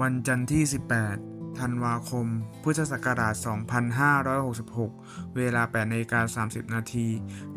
วันจันทร์ที่ 18 ธันวาคม พุทธศักราช 2566 เวลา8นาฬิกา30 นาที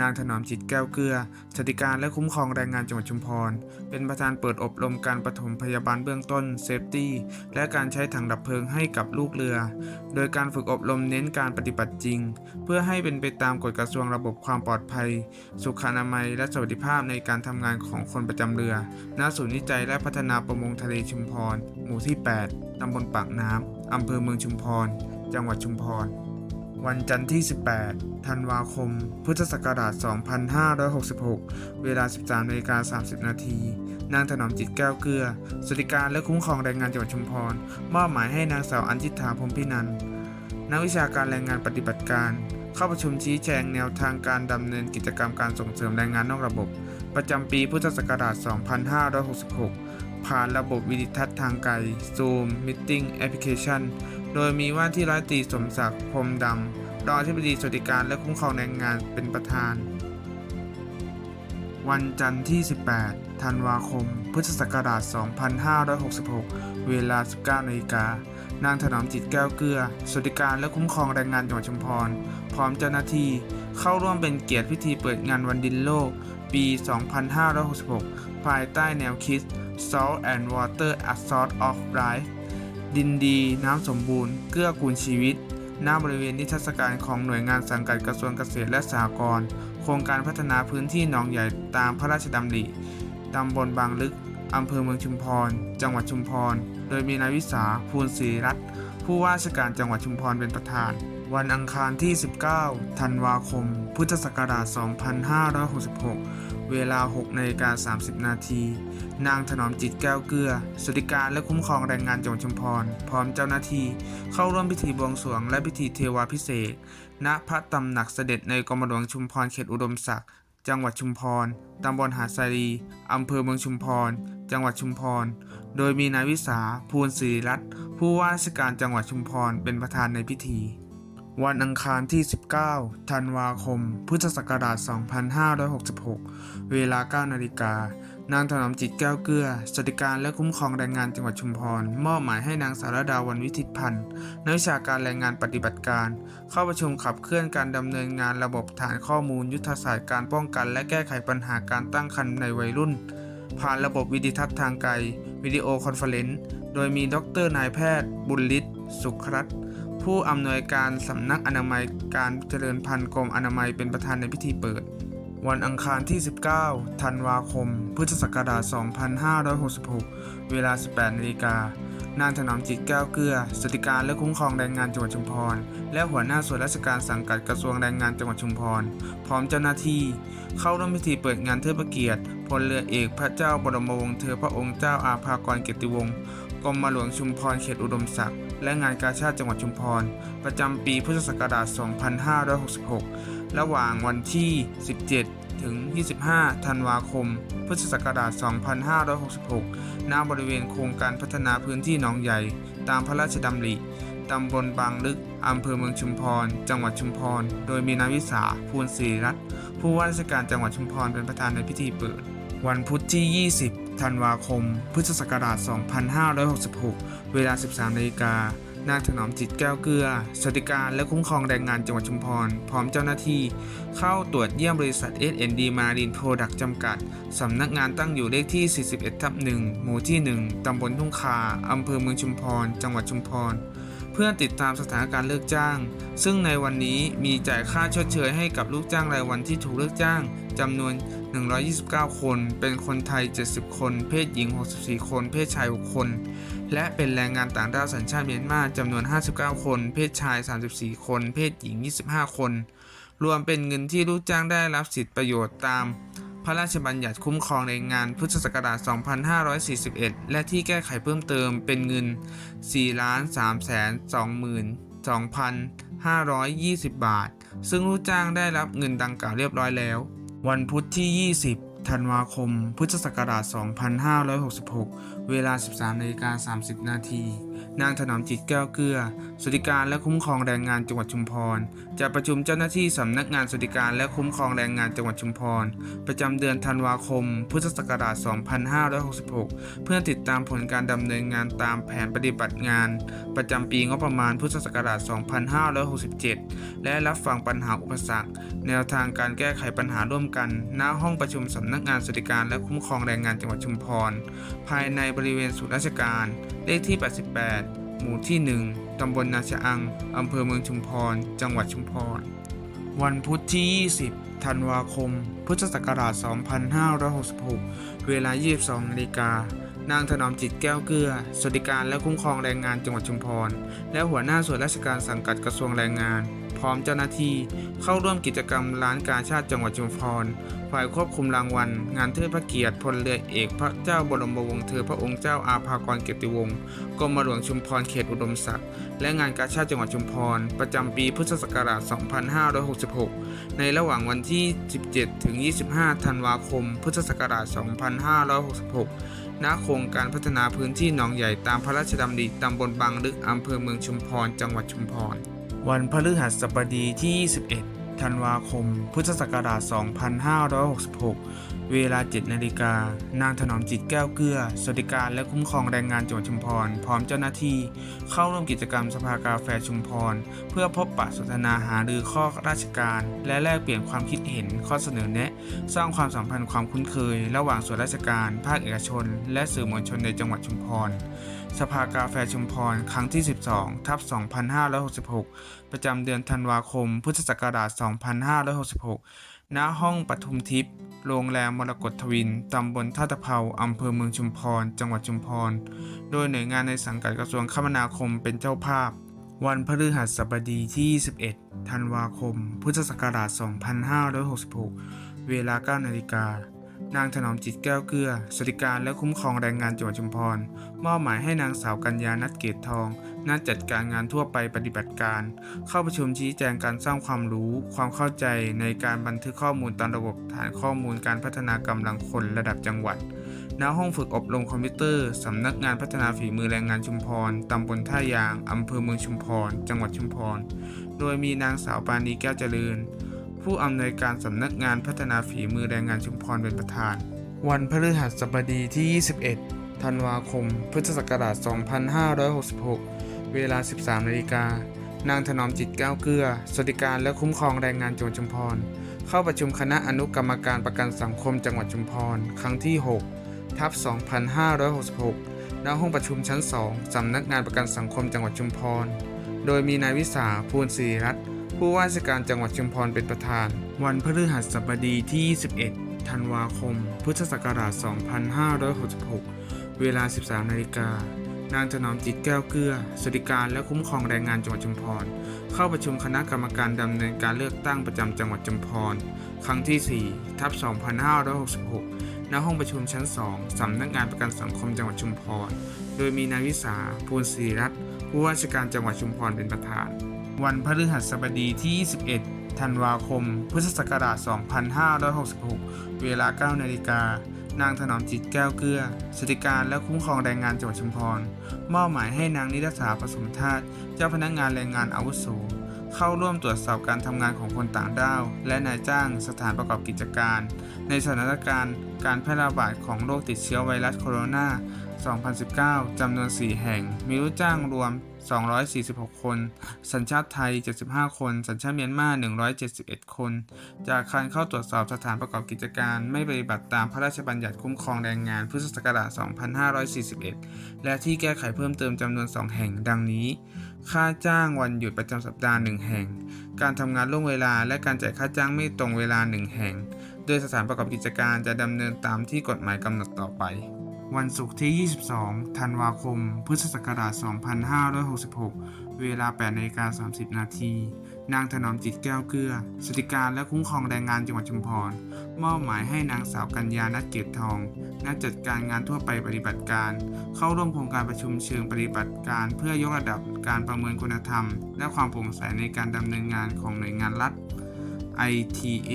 นางถนอมจิตแก้วเกลือสวัสดิการและคุ้มครองแรงงานจังหวัดชุมพร เป็นประธานเปิดอบรมการปฐมพยาบาลเบื้องต้นเซฟตี้และการใช้ถังดับเพลิงให้กับลูกเรือ โดยการฝึกอบรมเน้นการปฏิบัติจริง เพื่อให้เป็นไปตามกฎกระทรวงระบบความปลอดภัย สุขอนามัย และสวัสดิภาพในการทำงานของคนประจำเรือ ณ ศูนย์วิจัยและพัฒนาประมงทะเลชุมพร หมู่ที่ 8 ตำบลปากน้ำ อำเภอเมืองชุมพร จังหวัดชุมพร วันจันทร์ที่ 18 ธันวาคม พุทธศักราช 2566 เวลา 13นาฬิกา30 นาที นางถนอมจิตแก้วเกลือสวัสดิการและคุ้มครองแรงงานจังหวัดชุมพร มอบหมายให้นางสาวอัญชิตาพรมพินันนักวิชาการแรงงานปฏิบัติการ เข้าประชุมชี้แจงแนวทางการดำเนินกิจกรรมการส่งเสริมแรงงานนอกระบบ ประจำปีพุทธศักราช 2566 ผ่านระบบวิดิทัศน์ทางไกล Zoom Meeting Application โดยมีว่าที่ร้อยตีสมศักดิ์พรหมดำรองอธิบดีสวัสดิการและคุ้มครองแรงงานเป็นประธาน วันจันทร์ที่ 18 ธันวาคม พุทธศักราช 2566 เวลา 19นาฬิกานางถนอมจิตแก้วเกลือ สวัสดิการและคุ้มครองแรงงานจังหวัดชุมพร พร้อมเจ้าหน้าที่เข้าร่วมเป็นเกียรติพิธีเปิดงานวันดินโลก ปี 2566 ภายใต้แนวคิด Salt and Water a Source of Life ดินดีน้ำสมบูรณ์ เกื้อกูลชีวิต หน้าบริเวณนิทรรศการของหน่วยงานสังกัดกระทรวงเกษตรและสหกรณ์ โครงการพัฒนาพื้นที่หนองใหญ่ตามพระราชดำริ ตำบลบางลึก อำเภอเมืองชุมพร จังหวัดชุมพร โดยมีนายวิสา ภูลศรีรัตน์ผู้ว่าราชการจังหวัดชุมพรเป็นประธาน วันอังคารที่ 19 ธันวาคม พุทธศักราช 2566 เวลา 6นาฬิกา30 นาที นางถนอมจิตแก้วเกลือสวัสดิการและคุ้มครองแรงงานจังหวัดชุมพร พร้อมเจ้าหน้าที่เข้าร่วมพิธีบวงสรวงและพิธีเทวาพิเศษ ณ พระตำหนักเสด็จในกรมหลวงชุมพรเขตอุดมศักดิ์ จังหวัดชุมพร ตำบลหาดทรายรีอำเภอเมืองชุมพร จังหวัดชุมพรโดยมีนายวิสา ภูลศรีรัตน์ผู้ว่าราชการจังหวัดชุมพร เป็นประธานในพิธี วันอังคารที่ 19 ธันวาคม พุทธศักราช 2566 เวลา 9 นาฬิกา นางถนอมจิตแก้วเกลือสวัสดิการและคุ้มครองแรงงานจังหวัดชุมพร มอบหมายให้นางสารดาวันวิทิตพันธ์นักวิชาการแรงงานปฏิบัติการ เข้าประชุมขับเคลื่อนการดำเนินงานระบบฐานข้อมูลยุทธศาสตร์การป้องกัน และแก้ไขปัญหาการตั้งครรภ์ในวัยรุ่น ผ่านระบบวิดิทัศน์ทางไกล วิดีโอคอนเฟอเรนซ์ โดยมีดรนายแพทย์ บุญฤทธิ์ สุขรัตน์ ผู้อำนวยการสำนักอนามัยการเจริญพันธุ์กรมอนามัยเป็นประธานในพิธีเปิด วันอังคารที่ 19 ธันวาคม พุทธศักราช 2566 เวลา 18นาฬิกานางถนอมจิตแก้วเกลือสวัสดิการและคุ้มครองแรงงานจังหวัดชุมพร และหัวหน้าส่วนราชการสังกัดกระทรวงแรงงานจังหวัดชุมพร พร้อมเจ้าหน้าที่ เข้าร่วมพิธีเปิดงานเทิดพระเกียรติพลเรือเอกพระเจ้าบรมวงศ์เธอพระองค์เจ้าอาภากรเกียรติวงศ์กรมหลวงชุมพรเขตอุดมศักดิ์ และงานกาชาติจังหวัดชุมพร ประจำปีพุทธศักราช 2566 ระหว่างวันที่ 17 ถึง 25 ธันวาคม พุทธศักราช 2566 ณ บริเวณโครงการพัฒนาพื้นที่หนองใหญ่ ตามพระราชดำริตำบลบางลึก อำเภอเมืองชุมพร จังหวัดชุมพร โดยมีนายวิสาภูลศรีรัตน์ผู้ว่าราชการจังหวัดชุมพรเป็นประธานในพิธีเปิด วันพุธที่ 20 ธันวาคม พุทธศักราช 2566 เวลา 13นาฬิกานางถนอมจิตแก้วเกลือ สวัสดิการและคุ้มครองแรงงานจังหวัดชุมพร พร้อมเจ้าหน้าที่ เข้าตรวจเยี่ยมบริษัท SND Marine Product จำกัด สำนักงานตั้งอยู่เลขที่ 41ทับ1หมู่ที่ 1 ตำบลทุ่งคา อำเภอเมืองชุมพร จังหวัดชุมพร เพื่อติดตามสถานการณ์เลิกจ้าง ซึ่งในวันนี้มีจ่ายค่าชดเชยให้กับลูกจ้างรายวันที่ถูกเลิกจ้าง จำนวน 129 คน เป็นคนไทย 70 คน เพศหญิง 64 คน เพศชาย 6 คน และเป็นแรงงานต่างด้าวสัญชาติเมียนมาจำนวน 59 คน เพศชาย 34 คน เพศหญิง 25 คน รวมเป็นเงินที่ลูกจ้างได้รับสิทธิประโยชน์ตาม พระราชบัญญัติคุ้มครองแรงงานพุทธศักราช 2541 และที่แก้ไขเพิ่มเติมเป็นเงิน 4,322,520 บาท ซึ่งลูกจ้างได้รับเงินดังกล่าวเรียบร้อยแล้ว วันพุธที่ 20 ธันวาคม พุทธศักราช 2566 เวลา 13นาฬิกา30 นาที นางถนอมจิตแก้วเกลือสวัสดิการและคุ้มครองแรงงานจังหวัดชุมพรจะประชุมเจ้าหน้าที่สำนักงานสวัสดิการและคุ้มครองแรงงานจังหวัดชุมพร ประจำเดือนธันวาคม พุทธศักราช 2566 เพื่อติดตามผลการดำเนินงานตามแผนปฏิบัติงาน ประจำปีงบประมาณพุทธศักราช 2567 และรับฟังปัญหาอุปสรรค แนวทางการแก้ไขปัญหาร่วมกัน ณ ห้องประชุมสำนักงานสวัสดิการและคุ้มครองแรงงานจังหวัดชุมพร ภายในบริเวณศูนย์ราชการ เลขที่ 88หมู่ที่ 1 ตำบลนาชะอัง อำเภอเมืองชุมพร จังหวัดชุมพร วันพุธที่ 20 ธันวาคม พุทธศักราช 2566 เวลา 22นาฬิกานางถนอมจิตแก้วเกลือ สวัสดิการและคุ้มครองแรงงานจังหวัดชุมพร และหัวหน้าส่วนราชการสังกัดกระทรวงแรงงาน ร้อมเจ้าหน้าที่ เข้าร่วมกิจกรรมร้านกาชาติจังหวัดชุมพรฝ่ายควบคุมรางวัล งานเทิดพระเกียรติพลเรือเอกพระเจ้าบรมวงศ์เธอพระองค์เจ้าอาภากรเกียรติวงศ์กรมหลวงชุมพรเขตอุดมศักดิ์และงานกาชาติจังหวัดชุมพร ประจำปีพุทธศักราช 2566 ในระหว่างวันที่ 17 ถึง 25 ธันวาคม พุทธศักราช 2566ณโครงการพัฒนาพื้นที่หนองใหญ่ตามพระราชดำริตำบลบางลึกอำเภอเมืองชุมพร จังหวัดชุมพร วันพฤหัสบดีที่ 21 ธันวาคม พุทธศักราช 2566 เวลา 7 นาฬิกา นางถนอมจิตแก้วเกลือ สวัสดิการและคุ้มครองแรงงานจังหวัดชุมพร พร้อมเจ้าหน้าที่ เข้าร่วมกิจกรรมสภากาแฟชุมพร เพื่อพบปะสนทนาหารือข้อราชการ และแลกเปลี่ยนความคิดเห็นข้อเสนอแนะ สร้างความสัมพันธ์ความคุ้นเคย ระหว่างส่วนราชการ ภาคเอกชน และสื่อมวลชนในจังหวัดชุมพร สภากาแฟชุมพร ครั้งที่ 12 ทับ 2566 ประจำเดือนธันวาคม พุทธศักราช 2566 ณ ห้องปทุมทิพย์ โรงแรมมรกตทวิน ตำบลท่าตะเภาอำเภอเมืองชุมพร จังหวัดชุมพร โดยหน่วยงานในสังกัดกระทรวงคมนาคมเป็นเจ้าภาพ วันพฤหัสบดีที่ 21 ธันวาคม พุทธศักราช 2566 เวลา9นาฬิกา นางถนอมจิตแก้วเกลือสวัสดิการและคุ้มครองแรงงานจังหวัดชุมพร มอบหมายให้นางสาวกัญญานัทเกตทองนัดจัดการงานทั่วไปปฏิบัติการ เข้าประชุมชี้แจงการสร้างความรู้ ความเข้าใจในการบันทึกข้อมูลตามระบบฐานข้อมูลการพัฒนากำลังคนระดับจังหวัดณห้องฝึกอบรมคอมพิวเตอร์ สำนักงานพัฒนาฝีมือแรงงานชุมพร ตำบลท่ายาง อำเภอเมืองชุมพร จังหวัดชุมพร โดยมีนางสาวปานีแก้วเจริญ ผู้อำนวยการสำนักงานพัฒนาฝีมือแรงงานชุมพรเป็นประธาน วันพฤหัสบดีที่ 21 ธันวาคม พุทธศักราช 2566 เวลา 13นาฬิกานางถนอมจิตแก้วเกลือ สวัสดิการและคุ้มครองแรงงานจังหวัดชุมพร เข้าประชุมคณะอนุกรรมการประกันสังคมจังหวัดชุมพร ครั้งที่ 6 ทับ 2566 ณ ห้องประชุมชั้น 2 สำนักงานประกันสังคมจังหวัดชุมพร โดยมีนายวิสา ภูลศรีรัตน์ ผู้ว่าราชการจังหวัดชุมพรเป็นประธาน วันพฤหัสบดีที่ 21 ธันวาคม พุทธศักราช 2566 เวลา 13 นาฬิกา นางถนอมจิตแก้วเกลือสวัสดิการและคุ้มครองแรงงานจังหวัดชุมพร เข้าประชุมคณะกรรมการดำเนินการเลือกตั้งประจำจังหวัดชุมพร ครั้งที่ 4 ทับ 2566 ณ ห้องประชุมชั้น 2 สำนักงานประกันสังคมจังหวัดชุมพร โดยมีนายวิสา ภูลศรีรัตน์ผู้ว่าราชการจังหวัดชุมพรเป็นประธาน วันพฤหัสบดีที่ 21 ธันวาคม พุทธศักราช 2566 เวลา 9 นาฬิกา นางถนอมจิตแก้วเกลือสวัสดิการและคุ้มครองแรงงานจังหวัดชุมพร มอบหมายให้นางนิรสาผสมธาตุเจ้าพนักงานแรงงานอาวุโสเข้าร่วมตรวจสอบการทำงานของคนต่างด้าว และนายจ้างสถานประกอบกิจการ ในสถานการณ์การแพร่ระบาดของโรคติดเชื้อไวรัสโคโรนา 2019 จำนวน 4 แห่ง มีลูกจ้างรวม 246 คน สัญชาติไทย 75 คน สัญชาติเมียนมา171 คน จากการเข้าตรวจสอบสถานประกอบกิจการไม่ปฏิบัติตามพระราชบัญญัติคุ้มครองแรงงานพุทธศักราช2541 และที่แก้ไขเพิ่มเติมจำนวน 2 แห่งดังนี้ ค่าจ้างวันหยุดประจำสัปดาห์ 1 แห่ง การทำงานล่วงเวลาและการจ่ายค่าจ้างไม่ตรงเวลา 1 แห่ง โดยสถานประกอบกิจการจะดำเนินตามที่กฎหมายกำหนดต่อไป วันศุกร์ที่ 22 ธันวาคม พุทธศักราช 2566 เวลา8นาฬิกา30 นาที นางถนอมจิตแก้วเกลือสวัสดิการและคุ้มครองแรงงานจังหวัดชุมพร มอบหมายให้นางสาวกัญญานัทเกียรตทอง นัดจัดการงานทั่วไปปฏิบัติการ เข้าร่วมโครงการประชุมเชิงปฏิบัติการ เพื่อยกระดับการประเมินคุณธรรม และความโปร่งใสในการดำเนินงานของหน่วยงานรัฐ ITA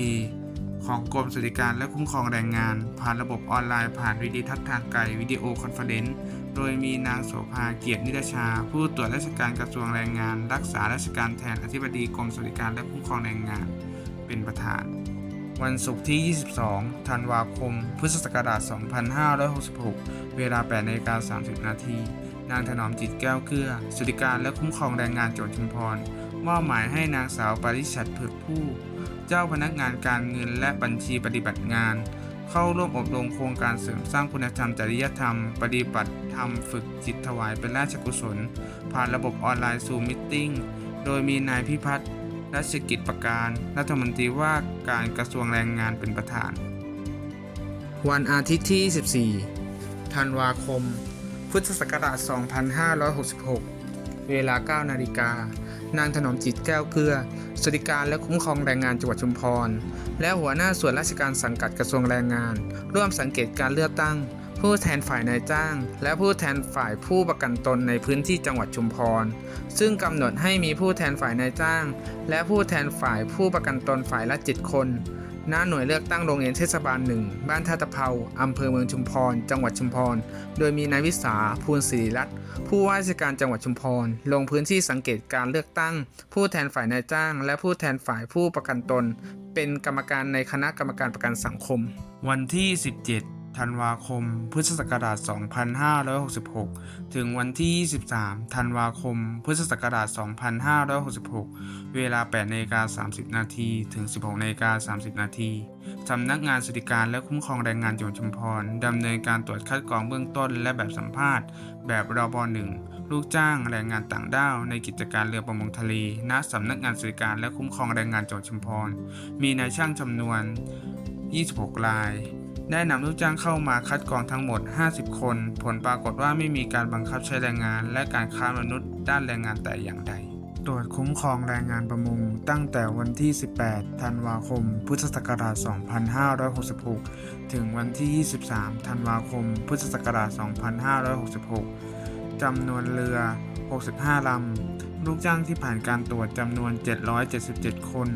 ของกรมสวัสดิการและคุ้มครองแรงงาน ผ่านระบบออนไลน์ผ่านวิดีทัศน์ทางไกลวิดีโอคอนเฟอเรนซ์โดยมีนางโสภาเกียรตินิรชา ผู้ตรวจราชการกระทรวงแรงงาน รักษาราชการแทนอธิบดีกรมสวัสดิการและคุ้มครองแรงงาน เป็นประธาน วันศุกร์ที่ 22 ธันวาคม พุทธศักราช 2566 เวลา8นาฬิกา30 นาที นางถนอมจิตแก้วเกลือสวัสดิการและคุ้มครองแรงงานจังหวัดชุมพร มอบหมายให้นางสาวปริชัดเผือกผู้ เจ้าพนักงานการเงินและบัญชีปฏิบัติงาน เข้าร่วมอบรมโครงการเสริมสร้างคุณธรรมจริยธรรม ปฏิบัติธรรมฝึกจิตถวายเป็นราชกุศล ผ่านระบบออนไลน์ซูมิทติ้งโดยมีนายพิพัฒน์รัชกิจประการ รัฐมนตรีว่าการกระทรวงแรงงานเป็นประธาน วันอาทิตย์ที่24ธันวาคม พุทธศักราช 2566 เวลา 9 นาฬิกา นางถนอมจิตแก้วเกลือสวัสดิการและคุ้มครองแรงงานจังหวัดชุมพร และหัวหน้าส่วนราชการสังกัดกระทรวงแรงงาน ร่วมสังเกตการเลือกตั้ง ผู้แทนฝ่ายนายจ้าง และผู้แทนฝ่ายผู้ประกันตนในพื้นที่จังหวัดชุมพร ซึ่งกำหนดให้มีผู้แทนฝ่ายนายจ้าง และผู้แทนฝ่ายผู้ประกันตนฝ่ายละ7คน ณ หน่วยเลือกตั้งโรงเรียนเทศบาลหนึ่ง บ้านท่าตะเภาอำเภอเมืองชุมพร จังหวัดชุมพร โดยมีนายวิสา ภูลศิริรัตน์ ผู้ว่าราชการจังหวัดชุมพร ลงพื้นที่สังเกตการเลือกตั้ง ผู้แทนฝ่ายนายจ้าง และผู้แทนฝ่ายผู้ประกันตน เป็นกรรมการในคณะกรรมการประกันสังคม วันที่ 17 ธันวาคม พุทธศักราช 2566 ถึงวันที่ 23 ธันวาคม พุทธศักราช 2566 เวลา8นาฬิกา30 นาที ถึง 16นาฬิกา30 นาทีสำนักงานสวัสดิการและคุ้มครองแรงงานจังหวัดชุมพรดำเนินการตรวจคัดกรองเบื้องต้น และแบบสัมภาษณ์ แบบรบหนึ่งลูกจ้างแรงงานต่างด้าวในกิจการเรือประมงทะเลณสำนักงานสวัสดิการและคุ้มครองแรงงานจังหวัดชุมพร มีนายช่างจำนวน 26 ราย ได้นำลูกจ้างเข้ามาคัดกรองทั้งหมด 50 คน ผลปรากฏว่าไม่มีการบังคับใช้แรงงาน และการค้ามนุษย์ด้านแรงงานแต่อย่างใด ตรวจคุ้มครองแรงงานประมงตั้งแต่วันที่ 18 ธันวาคม พุทธศักราช 2566 ถึงวันที่ 23 ธันวาคม พุทธศักราช 2566 จำนวนเรือ 65 ลำ ลูกจ้างที่ผ่านการตรวจจำนวน 777 คน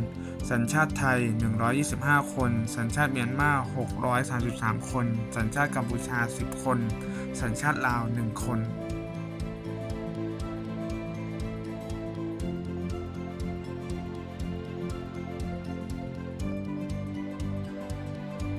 สัญชาติไทย 125 คน สัญชาติเมียนมา 633 คน สัญชาติกัมพูชา 10 คน สัญชาติลาว 1 คน